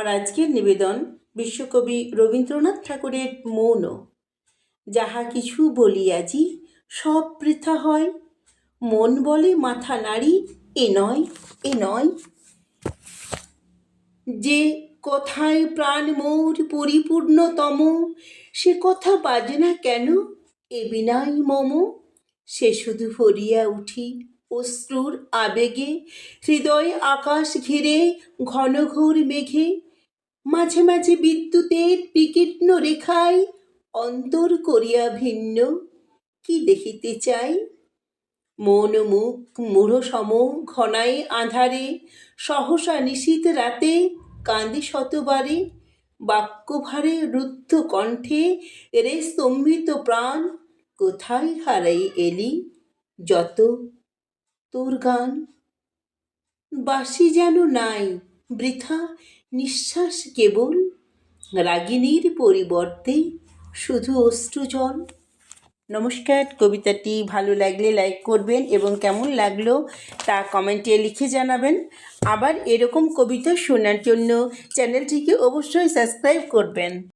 আমার আজকের নিবেদন বিশ্বকবি রবীন্দ্রনাথ ঠাকুরের মৌন। যাহা কিছু বলি আজি সব বৃথা হয়। মন বলে মাথা নাড়ি, এ নয় এ নয়। যে কথায় প্রাণ মোর পরিপূর্ণতম, সে কথা বাজে না কেন? এ বিনাই মম। সে শুধু ভরিয়া উঠি অশ্রুর আবেগে, হৃদয় আকাশ ঘিরে ঘন ঘোর মেঘে। মাঝে মাঝে বিদ্যুতের বিকীর্ণ রেখায় অন্তর করিয়া ভিন্ন। কি দেখিতে চাই? মন মুখ মূঢ় সম ঘনাই আঁধারে, সহসা নিশীত রাতে কান্দি শতবারে, বাক্যভারে রুদ্ধ কণ্ঠে রে স্তম্ভিত প্রাণ কোথায় হারাই এলি? যত তোর গান। বাসি যেন নাই, বৃথা নিঃশ্বাস কেবল রাগিনীর পরিবর্তে শুধু অশ্রুজল। নমস্কার, কবিতাটি ভালো লাগলে লাইক করবেন এবং কেমন লাগল তা কমেন্টে লিখে জানাবেন। আবার এরকম কবিতা শোনার জন্য চ্যানেলটিকে অবশ্যই সাবস্ক্রাইব করবেন।